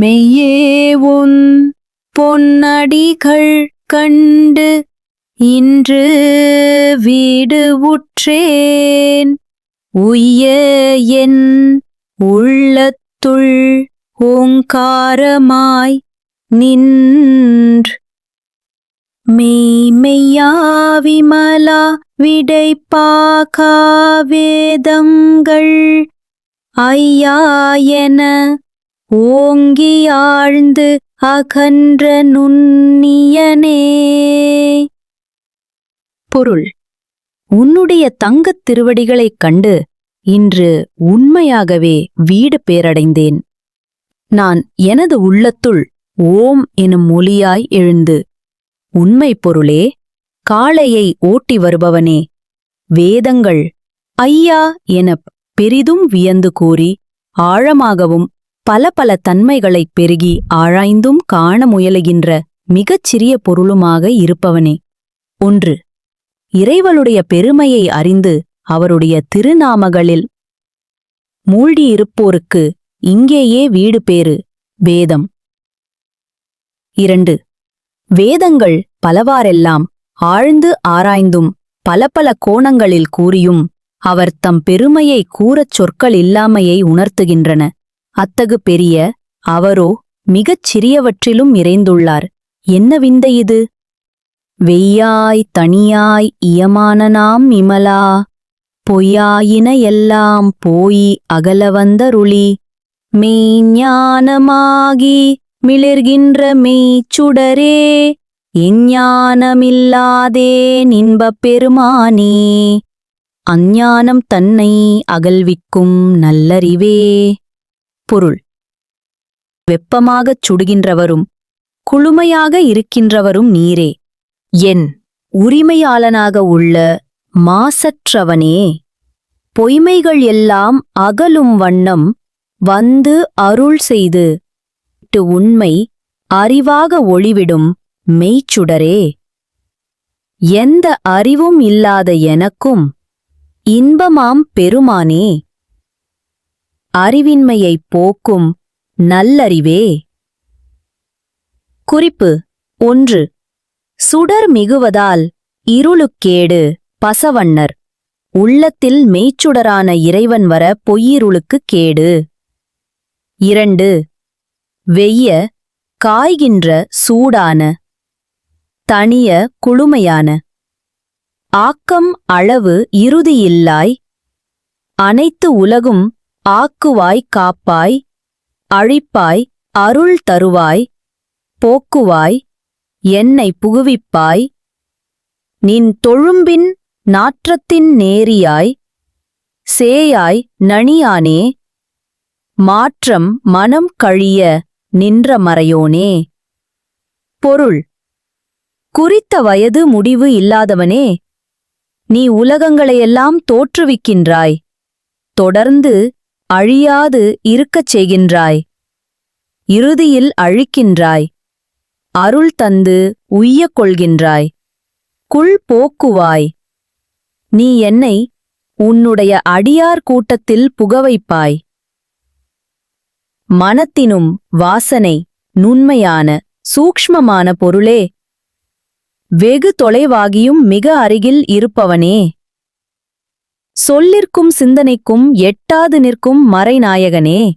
மெய்யே உன் பொன்னடிகள் கண்டு இன்று வீடு உற்றேன். உய்ய என் உள்ளத்துள் ஓங்காரமாய் நின்று. மெய்மெய்யாவிமலா விடைப்பாகா வேதங்கள் ஐயா என ஓங்கி ஆழ்ந்து அகன்ற நுண்ணியனே. பொருள். உன்னுடைய தங்கத் திருவடிகளைக் கண்டு இன்று உண்மையாகவே வீடு பேரடைந்தேன். நான் எனது உள்ளத்துள் ஓம் எனும் மொழியாய் எழுந்து உண்மை பொருளே காளையை ஓட்டி வருபவனே வேதங்கள் ஐயா எனப் பெரிதும் வியந்து கூறி ஆழமாகவும் பல பல தன்மைகளைப் பெருகி ஆராய்ந்தும் காண முயலுகின்ற மிகச் சிறிய பொருளுமாக இருப்பவனே. ஒன்று இறைவனுடைய பெருமையை அறிந்து அவருடைய திருநாமகளில் மூழ்கியிருப்போருக்கு இங்கேயே வீடு பேறு. வேதம். இரண்டு வேதங்கள் பலவாறெல்லாம் ஆழ்ந்து ஆராய்ந்தும் பல பல கோணங்களில் கூறியும் அவர் தம் பெருமையை கூறச் சொற்கள் இல்லாமையை உணர்த்துகின்றன. அத்தகு பெரிய அவரோ மிகச் சிறியவற்றிலும் இறைந்துள்ளார் என்ன விந்தை இது? வெய்யாய் தனியாய் இயமானனாம் இமலா பொய்யாயின எல்லாம் போய் அகலவந்தருளி மெய்ஞானமாகி மிளிர்கின்ற மெய்ச்சுடரே எஞ்ஞானமில்லாதே நின்பப் பெருமானே அஞ்ஞானம் தன்னை அகல்விக்கும் நல்லறிவே. பொருள். வெப்பமாகச் சுடுகின்றவரும் குளுமையாக இருக்கின்றவரும் நீரே. என் உரிமையாளனாக உள்ள மாசற்றவனே. பொய்மைகள் எல்லாம் அகலும் வண்ணம் வந்து அருள் செய்து உண்மை அறிவாக ஒளிவிடும் மெய்ச்சுடரே. எந்த அறிவும் இல்லாத எனக்கும் இன்பமாம் பெருமானே. அறிவின்மையைப் போக்கும் நல்லறிவே. குறிப்பு ஒன்று. சுடர் மிகுவதால் இருளுக்கேடு பசவண்ணர். உள்ளத்தில் மெய்ச்சுடரான இறைவன் வர பொய்யிருளுக்குக் கேடு. இரண்டு. வெய்ய காய்கின்ற சூடான தனிய குளுமையான. ஆக்கம் அளவு இறுதியில்லாய் அனைத்து உலகும் ஆக்குவாய் காப்பாய் அழிப்பாய் அருள் தருவாய் போக்குவாய் என்னை புகுவிப்பாய். நின் தொழும்பின் நாற்றத்தின் நேரியாய் சேயாய் நணியானே மாற்றம் மனம் கழிய நின்ற மறையோனே. பொருள் குறித்த வயது முடிவு இல்லாதவனே நீ உலகங்களையெல்லாம் தோற்றுவிக்கின்றாய். தொடர்ந்து அழியாது இருக்கச் செய்கின்றாய். இறுதியில் அழிக்கின்றாய். அருள் தந்து உய்யக் கொள்கின்றாய். குள் போக்குவாய். நீ என்னை உன்னுடைய அடியார் கூட்டத்தில் புகவைப்பாய். மனத்தினும் வாசனை நுண்மையான சூக்ஷ்மமான பொருளே. வெகு தொலைவாகியும் மிக அருகில் இருப்பவனே. சொல்லிற்கும் சிந்தனைக்கும் எட்டாது நிற்கும் மறைநாயகனே.